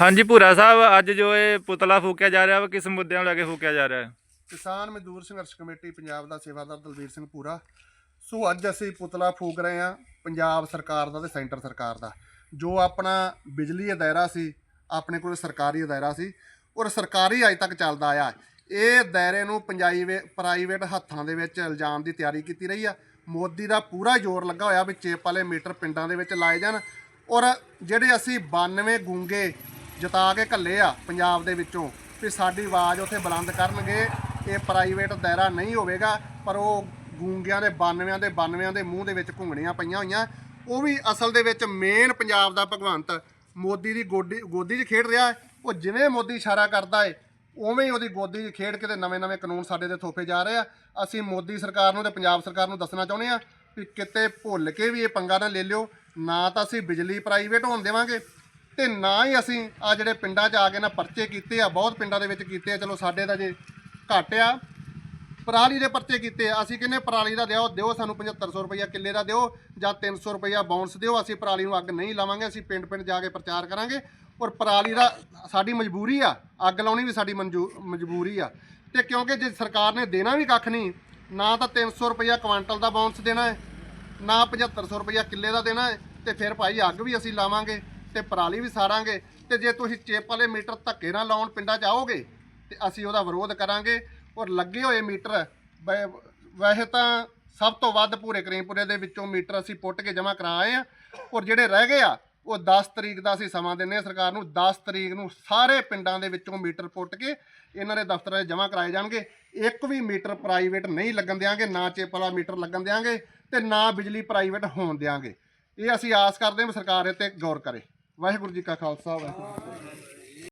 ਹਾਂਜੀ, ਭੂਰਾ ਸਾਹਿਬ, ਅੱਜ ਜੋ ਇਹ ਪੁਤਲਾ ਫੂਕਿਆ ਜਾ ਰਿਹਾ ਵਾ, ਕਿਸ ਮੁੱਦਿਆਂ ਨੂੰ ਲੈ ਕੇ ਫੂਕਿਆ ਜਾ ਰਿਹਾ ਹੈ? ਕਿਸਾਨ ਮਜ਼ਦੂਰ ਸੰਘਰਸ਼ ਕਮੇਟੀ, ਪੰਜਾਬ ਦਾ ਸੇਵਾਦਾਰ ਦਲਵੀਰ ਸਿੰਘ ਪੂਰਾ ਸੋ ਅੱਜ ਅਸੀਂ ਪੁਤਲਾ ਫੂਕ ਰਹੇ ਹਾਂ, ਪੰਜਾਬ ਸਰਕਾਰ ਦਾ ਤੇ ਸੈਂਟਰ ਸਰਕਾਰ ਦਾ। ਜੋ ਆਪਣਾ ਬਿਜਲੀ ਅਦਾਇਰਾ ਸੀ, ਆਪਣੇ ਕੋਲ ਸਰਕਾਰੀ ਅਦਾਇਰਾ ਸੀ, ਔਰ ਸਰਕਾਰੀ ਅਜ ਤੱਕ ਚੱਲਦਾ ਆਇਆ ਇਹ ਦਾਇਰੇ ਨੂੰ ਪੰਜਾਈ ਪ੍ਰਾਈਵੇਟ ਹੱਥਾਂ ਦੇ ਵਿੱਚ ਇਲਜ਼ਾਮ ਦੀ ਤਿਆਰੀ ਕੀਤੀ ਰਹੀ ਆ। ਮੋਦੀ ਦਾ ਪੂਰਾ ਜ਼ੋਰ ਲੱਗਾ ਹੋਇਆ ਵੀ ਚੇਪ ਵਾਲੇ ਮੀਟਰ ਪਿੰਡਾਂ ਦੇ ਵਿੱਚ ਲਾਏ ਜਾਣ। ਔਰ ਜਿਹੜੇ ਅਸੀਂ 92 ਗੂੰਗੇ ਜਿਤਾ ਕੇ ਘੱਲੇ ਆ ਪੰਜਾਬ ਦੇ ਵਿੱਚੋਂ ਵੀ ਸਾਡੀ ਆਵਾਜ਼ ਉੱਥੇ ਬੁਲੰਦ ਕਰਨਗੇ, ਇਹ ਪ੍ਰਾਈਵੇਟ ਦਾਇਰਾ ਨਹੀਂ ਹੋਵੇਗਾ, ਪਰ ਉਹ ਗੂੰਗਿਆਂ ਦੇ 92 ਦੇ 92 ਦੇ ਮੂੰਹ ਦੇ ਵਿੱਚ ਘੁੰਗਣੀਆਂ ਪਈਆਂ ਹੋਈਆਂ। ਉਹ ਵੀ ਅਸਲ ਦੇ ਵਿੱਚ ਮੇਨ ਪੰਜਾਬ ਦਾ ਭਗਵੰਤ ਮੋਦੀ ਦੀ ਗੋਡੀ, ਗੋਦੀ 'ਚ ਖੇਡ ਰਿਹਾ ਉਹ ਜਿਵੇਂ ਮੋਦੀ ਇਸ਼ਾਰਾ ਕਰਦਾ ਏ, ਉਵੇਂ ਹੀ ਉਹਦੀ ਗੋਦੀ 'ਚ ਖੇਡ ਕੇ ਤੇ ਨਵੇਂ-ਨਵੇਂ ਕਾਨੂੰਨ ਸਾਡੇ 'ਤੇ ਥੋਪੇ ਜਾ ਰਹੇ ਆ। ਅਸੀਂ ਮੋਦੀ ਸਰਕਾਰ ਨੂੰ ਤੇ ਪੰਜਾਬ ਸਰਕਾਰ ਨੂੰ ਦੱਸਣਾ ਚਾਹੁੰਦੇ ਆ ਵੀ ਕਿਤੇ ਭੁੱਲ ਕੇ ਵੀ ਇਹ ਪੰਗਾ ਨਾ ਲੈ ਲਿਓ, ਨਾ ਤਾਂ ਅਸੀਂ ਬਿਜਲੀ ਪ੍ਰਾਈਵੇਟ ਹੋਣ ਦੇਵਾਂਗੇ। ਤੇ ਨਾ ਹੀ ਅਸੀਂ ਆ ਜਿਹੜੇ ਪਿੰਡਾਂ 'ਚ ਆ ਕੇ ਨਾ ਪਰਚੇ ਕੀਤੇ ਆ, ਬਹੁਤ ਪਿੰਡਾਂ ਦੇ ਵਿੱਚ ਕੀਤੇ ਆ, ਚਲੋ ਸਾਡੇ ਦਾ ਜੇ ਘੱਟ ਆ। ਪਰਾਲੀ ਦੇ ਪਰਚੇ ਕੀਤੇ ਆ, ਅਸੀਂ ਕਹਿੰਦੇ ਪਰਾਲੀ ਦਾ ਦਿਓ ਦਿਓ ਸਾਨੂੰ 7500 ਰੁਪਈਆ ਕਿੱਲੇ ਦਾ ਦਿਓ ਜਾਂ 300 ਰੁਪਈਆ ਬਾਉਂਸ ਦਿਓ, ਅਸੀਂ ਪਰਾਲੀ ਨੂੰ ਅੱਗ ਨਹੀਂ ਲਾਵਾਂਗੇ, ਅਸੀਂ ਪਿੰਡ ਪਿੰਡ ਜਾ ਕੇ ਪ੍ਰਚਾਰ ਕਰਾਂਗੇ। ਔਰ ਪਰਾਲੀ ਦਾ ਸਾਡੀ ਮਜਬੂਰੀ ਆ, ਅੱਗ ਲਾਉਣੀ ਵੀ ਸਾਡੀ ਮਨਜੂ- ਮਜਬੂਰੀ ਆ। ਤੇ ਕਿਉਂਕਿ ਜੇ ਸਰਕਾਰ ਨੇ ਦੇਣਾ ਵੀ ਕੱਖ ਨਹੀਂ, ਨਾ ਤਾਂ 300 ਰੁਪਈਆ ਕੁਆਂਟਲ ਦਾ ਬਾਉਂਸ ਦੇਣਾ ਹੈ, ਨਾ 7500 ਰੁਪਈਆ ਕਿੱਲੇ ਦਾ ਦੇਣਾ ਹੈ, ਤੇ ਫਿਰ ਭਾਈ ਅੱਗ ਵੀ ਅਸੀਂ ਲਾਵਾਂਗੇ। ਤੇ ਪਰਾਲੀ ਵੀ ਸਾੜਾਂਗੇ ਤੇ ਜੇ ਤੁਸੀਂ ਚੇਪ ਵਾਲੇ ਮੀਟਰ ਧੱਕੇ ਨਾਲ ਲਾਉਣ ਪਿੰਡਾਂ 'ਚ ਆਓਗੇ ਤੇ ਅਸੀਂ ਉਹਦਾ ਵਿਰੋਧ ਕਰਾਂਗੇ ਔਰ ਲੱਗੇ ਹੋਏ ਮੀਟਰ ਵੈ- ਵੈਸੇ ਤਾਂ ਸਭ ਤੋਂ ਵੱਧ ਪੂਰੇ ਕਰੀਮਪੁਰੇ ਦੇ ਵਿੱਚੋਂ ਮੀਟਰ ਅਸੀਂ ਪੁੱਟ ਕੇ ਜਮ੍ਹਾਂ ਕਰਾ ਆਏ ਆ ਔਰ ਜਿਹੜੇ ਰਹਿ ਗਏ ਆ, ਉਹ 10 ਤਰੀਕ ਦਾ ਅਸੀਂ ਸਮਾਂ ਦਿੰਨੇ ਆ ਸਰਕਾਰ ਨੂੰ 10 ਤਰੀਕ ਨੂੰ ਸਾਰੇ ਪਿੰਡਾਂ ਦੇ ਵਿੱਚੋਂ ਮੀਟਰ ਪੁੱਟ ਕੇ ਇਹਨਾਂ ਦੇ ਦਫ਼ਤਰਾਂ 'ਚ ਜਮ੍ਹਾਂ ਕਰਾਏ ਜਾਣਗੇ। ਇੱਕ ਵੀ ਮੀਟਰ ਪ੍ਰਾਈਵੇਟ ਨਹੀਂ ਲੱਗਣ ਦਿਆਂਗੇ, ਨਾ ਚਿੱਪ ਵਾਲਾ ਮੀਟਰ ਲੱਗਣ ਦਿਆਂਗੇ ਤੇ ਨਾ ਬਿਜਲੀ ਪ੍ਰਾਈਵੇਟ ਹੋਣ ਦਿਆਂਗੇ। ਇਹ ਅਸੀਂ ਆਸ ਕਰਦੇ ਹਾਂ ਵੀ ਸਰਕਾਰ ਇਹ ਤੇ ਗੌਰ ਕਰੇ। ਵਾਹਿਗੁਰੂ ਜੀ ਕਾ ਖਾਲਸਾ ਵਾਹਿਗੁਰੂ ਜੀ ਕੀ ਫਤਿਹ